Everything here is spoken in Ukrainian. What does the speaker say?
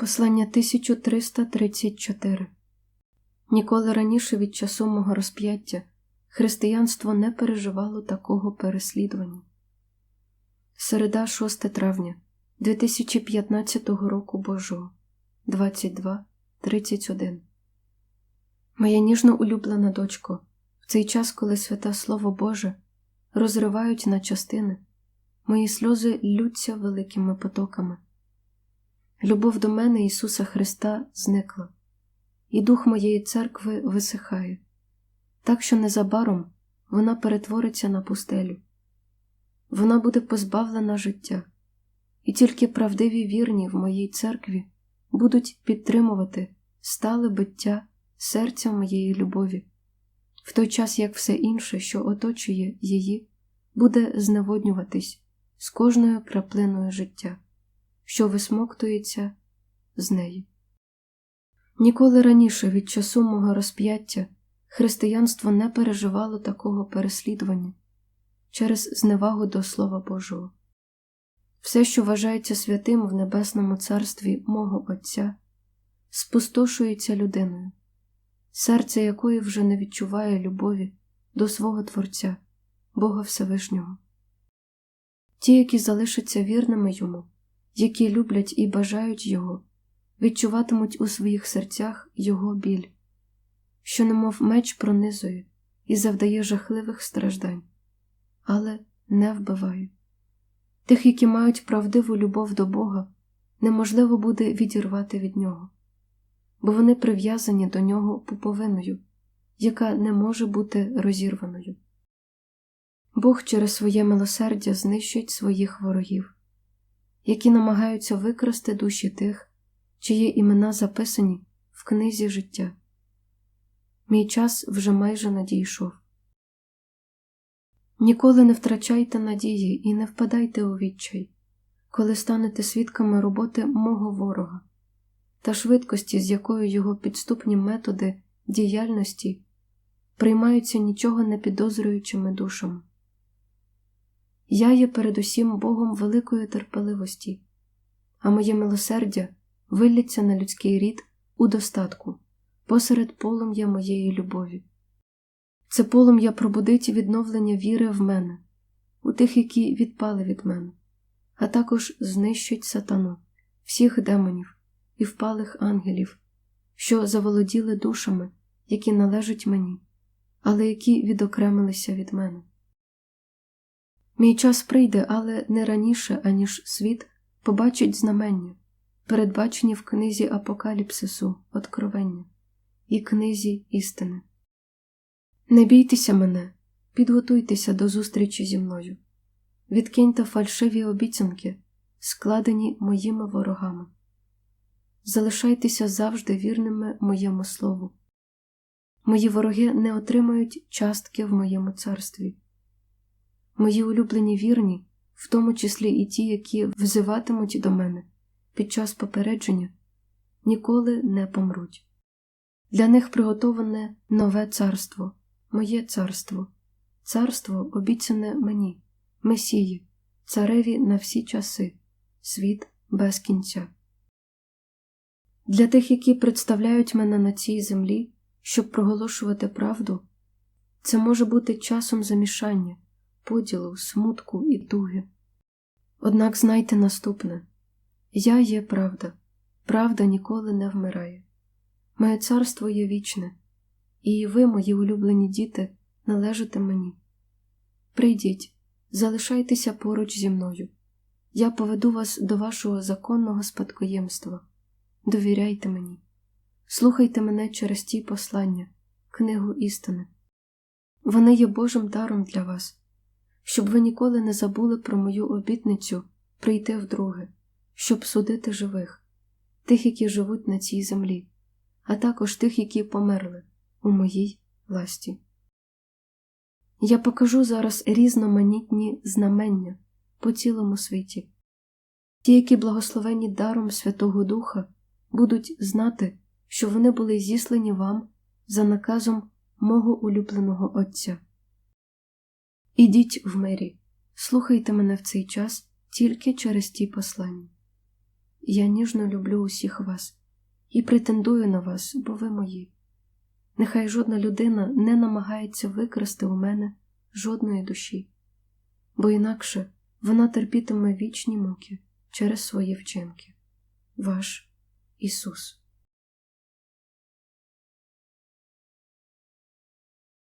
Послання 1334 Ніколи раніше від часу мого розп'яття християнство не переживало такого переслідування. Середа 6 травня 2015 року Божого 22.31 Моя ніжно улюблена дочко, в цей час, коли свята Слово Боже розривають на частини, мої сльози ллються великими потоками. Любов до мене Ісуса Христа зникла, і дух моєї церкви висихає, так що незабаром вона перетвориться на пустелю. Вона буде позбавлена життя, і тільки правдиві вірні в моїй церкві будуть підтримувати стале биття серця моєї любові, в той час як все інше, що оточує її, буде зневоднюватись з кожною краплиною життя що висмоктується з неї. Ніколи раніше від часу мого розп'яття християнство не переживало такого переслідування через зневагу до Слова Божого. Все, що вважається святим в Небесному Царстві мого Отця, спустошується людиною, серце якої вже не відчуває любові до свого Творця, Бога Всевишнього. Ті, які залишаться вірними йому, які люблять і бажають Його, відчуватимуть у своїх серцях Його біль, що, немов меч пронизує і завдає жахливих страждань, але не вбиває. Тих, які мають правдиву любов до Бога, неможливо буде відірвати від Нього, бо вони прив'язані до нього пуповиною, яка не може бути розірваною. Бог через своє милосердя знищить своїх ворогів які намагаються викрасти душі тих, чиї імена записані в книзі життя. Мій час вже майже надійшов. Ніколи не втрачайте надії і не впадайте у відчай, коли станете свідками роботи мого ворога та швидкості, з якою його підступні методи діяльності приймаються нічого не підозрюючими душами. Я є передусім Богом великої терпеливості, а моє милосердя вилляться на людський рід у достатку посеред полум'я моєї любові. Це полум'я пробудить відновлення віри в мене, у тих, які відпали від мене, а також знищить сатану, всіх демонів і впалих ангелів, що заволоділи душами, які належать мені, але які відокремилися від мене. Мій час прийде, але не раніше, аніж світ побачить знамення, передбачені в книзі Апокаліпсису, Откровення і книзі істини. Не бійтеся мене, підготуйтеся до зустрічі зі мною, відкиньте фальшиві обіцянки, складені моїми ворогами. Залишайтеся завжди вірними моєму слову. Мої вороги не отримають частки в моєму царстві. Мої улюблені вірні, в тому числі і ті, які взиватимуть до мене під час попередження, ніколи не помруть. Для них приготоване нове царство, моє царство, царство обіцяне мені, Месії, цареві на всі часи, світ без кінця. Для тих, які представляють мене на цій землі, щоб проголошувати правду, це може бути часом замішання поділу, смутку і туги. Однак знайте наступне я є правда, правда ніколи не вмирає. Моє царство є вічне, і ви, мої улюблені діти, належите мені. Прийдіть, залишайтеся поруч зі мною. Я поведу вас до вашого законного спадкоємства. Довіряйте мені, слухайте мене через ті послання, книгу істини. Вони є Божим даром для вас щоб ви ніколи не забули про мою обітницю прийти вдруге, щоб судити живих, тих, які живуть на цій землі, а також тих, які померли у моїй власті. Я покажу зараз різноманітні знамення по цілому світі. Ті, які благословені даром Святого Духа, будуть знати, що вони були зіслані вам за наказом мого улюбленого Отця. Ідіть в мирі, слухайте мене в цей час тільки через ті послання. Я ніжно люблю усіх вас і претендую на вас, бо ви мої. Нехай жодна людина не намагається викрасти у мене жодної душі, бо інакше вона терпітиме вічні муки через свої вчинки. Ваш Ісус.